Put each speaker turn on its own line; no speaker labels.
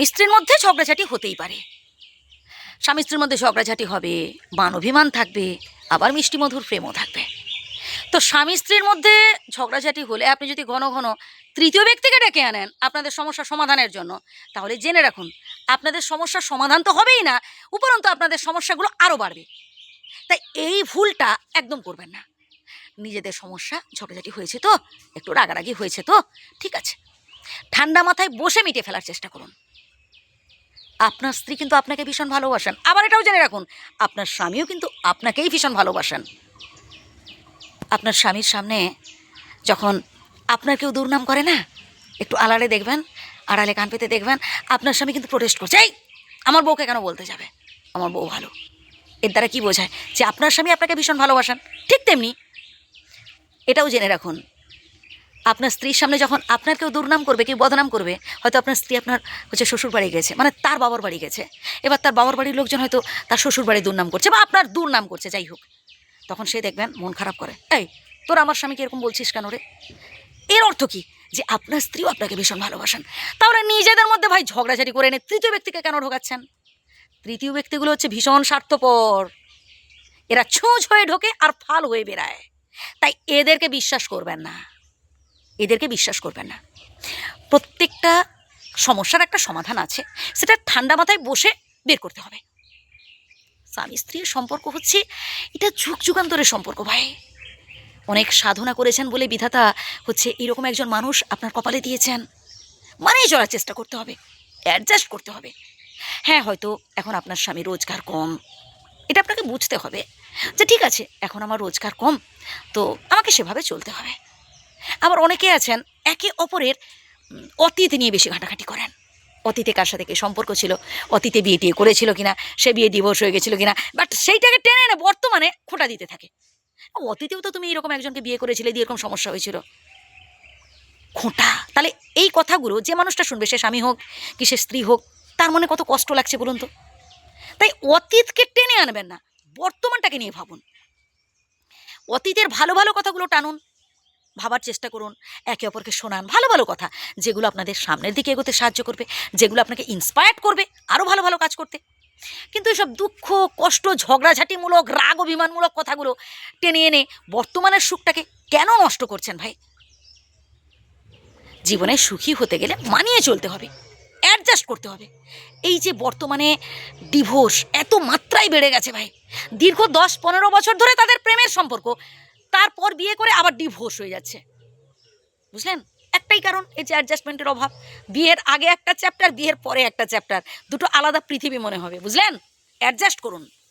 স্ত্রীর মধ্যে ঝগড়াঝাটি হতেই পারে। স্বামী স্ত্রীর মধ্যে ঝগড়াঝাটি হবে মান অভিমান থাকবে, আবার মিষ্টি মধুর প্রেমও থাকবে। তো স্বামী স্ত্রীর মধ্যে ঝগড়াঝাটি হলে আপনি যদি ঘন ঘন তৃতীয় ব্যক্তিকে ডেকে আনেন আপনাদের সমস্যা সমাধানের জন্য, তাহলে জেনে রাখুন, আপনাদের সমস্যার সমাধান তো হবেই না, উপরন্তু আপনাদের সমস্যাগুলো আরও বাড়বে। তাই এই ভুলটা একদম করবেন না। নিজেদের সমস্যা, ঝগড়াঝাটি হয়েছে তো, একটু রাগারাগি হয়েছে তো, ঠিক আছে। ঠান্ডা মাথায় বসে মিটিয়ে ফেলার চেষ্টা করুন। আপনার স্ত্রী কিন্তু আপনাকে ভীষণ ভালোবাসেন। আবার এটাও জেনে রাখুন, আপনার স্বামীও কিন্তু আপনাকেই ভীষণ ভালোবাসেন। আপনার স্বামীর সামনে যখন আপনার কেউ দুর্নাম করে না, একটু আড়ালে দেখবেন, আড়ালে কান পেতে দেখবেন, আপনার স্বামী কিন্তু প্রোটেস্ট করছে, এই, আমার বউকে কেন বলতে যাবে? আমার বউ ভালো। এর দ্বারা কি বোঝায়? যে আপনার স্বামী আপনাকে ভীষণ ভালোবাসেন, ঠিক তেমনি। এটাও জেনে রাখুন আপনার স্ত্রীর সামনে যখন আপনার কেউ দুর্নাম করবে, কেউ বদনাম করবে, হয়তো আপনার স্ত্রী আপনার হচ্ছে শ্বশুর বাড়ি গেছে মানে তার বাবার বাড়ি গেছে। এবার তার বাবার বাড়ির লোকজন হয়তো তার শ্বশুর বাড়ি দুর্নাম করছে বা আপনার দুর্নাম করছে, যাই হোক। তখন সে দেখবেন মন খারাপ করে। এই, তোর আমার স্বামীকে এরকম বলছিস কেন রে? এর অর্থ কি? যে আপনার স্ত্রীও আপনাকে ভীষণ ভালোবাসেন। তাহলে নিজেদের মধ্যে ভাই ঝগড়াঝাটি করে এনে তৃতীয় ব্যক্তিকে কেন ঢোকাচ্ছেন? তৃতীয় ব্যক্তিগুলো হচ্ছে ভীষণ স্বার্থপর। এরা ছুঁচ হয়ে ঢোকে আর ফাল হয়ে বেড়ায়। তাই এদেরকে বিশ্বাস করবেন না। এদেরকে বিশ্বাস করবেন না। প্রত্যেকটা সমস্যার একটা সমাধান আছে, সেটা ঠান্ডা মাথায় বসে বের করতে হবে। স্বামী স্ত্রীর সম্পর্ক হচ্ছে, এটা যুগ যুগান্তরের সম্পর্ক ভাই। অনেক সাধনা করেছেন বলে বিধাতা হচ্ছে, এরকম একজন মানুষ আপনার কপালে দিয়েছেন। মানেই চলার চেষ্টা করতে হবে অ্যাডজাস্ট করতে হবে। হ্যাঁ হয়তো এখন আপনার স্বামী রোজগার কম। এটা আপনাকে বুঝতে হবে যে, ঠিক আছে, এখন আমার রোজগার কম, তো আমাকে সেভাবে চলতে হবে। আবার অনেকে আছেন, একে অপরের অতীত নিয়ে বেশি ঘাটাঘাটি করেন। অতীতে কার সাথে কি সম্পর্ক ছিল? অতীতে বিয়ে টিয়ে করেছিল কিনা? সে বিয়ে ডিভোর্স হয়ে গেছিল কিনা? বাট সেইটাকে টেনে এনে বর্তমানে খোঁটা দিতে থাকে। অতীতেও তো তুমি এরকম একজনকে বিয়ে করেছিলে, দিয়ে এরকম সমস্যা হয়েছিল। খোঁটা। তাহলে এই কথাগুলো যে মানুষটা শুনবে, সে স্বামী হোক কি সে স্ত্রী হোক, তার মনে কত কষ্ট লাগছে বলুন তো? তাই অতীতকে টেনে আনবেন না, বর্তমানটাকে নিয়ে ভাবুন। অতীতের ভালো ভালো কথাগুলো টানুন ভাবার চেষ্টা করুন, একে অপরকে শোনান, ভালো ভালো কথা। যেগুলো আপনাদের সামনের দিকে এগোতে সাহায্য করবে, যেগুলো আপনাকে ইন্সপায়ার্ড করবে আরও ভালো ভালো কাজ করতে। কিন্তু এসব দুঃখ, কষ্ট, ঝগড়াঝাটিমূলক, রাগ, অভিমানমূলক কথাগুলো টেনে এনে বর্তমানের সুখটাকে কেন নষ্ট করছেন ভাই? জীবনে সুখী হতে গেলে মানিয়ে চলতে হবে অ্যাডজাস্ট করতে হবে। এই যে বর্তমানে ডিভোর্স এত মাত্রায় বেড়ে গেছে ভাই, দীর্ঘ দশ, পনেরো বছর ধরে তাদের প্রেমের সম্পর্ক তারপর বিয়ে করে আবার ডিভোর্স হয়ে যাচ্ছে। বুঝলেন? একটাই কারণ, এই যে অ্যাডজাস্টমেন্টের অভাব। বিয়ের আগে একটা চ্যাপ্টার বিয়ের পরে একটা চ্যাপ্টার দুটো আলাদা পৃথিবী মনে হবে, বুঝলেন? অ্যাডজাস্ট করুন।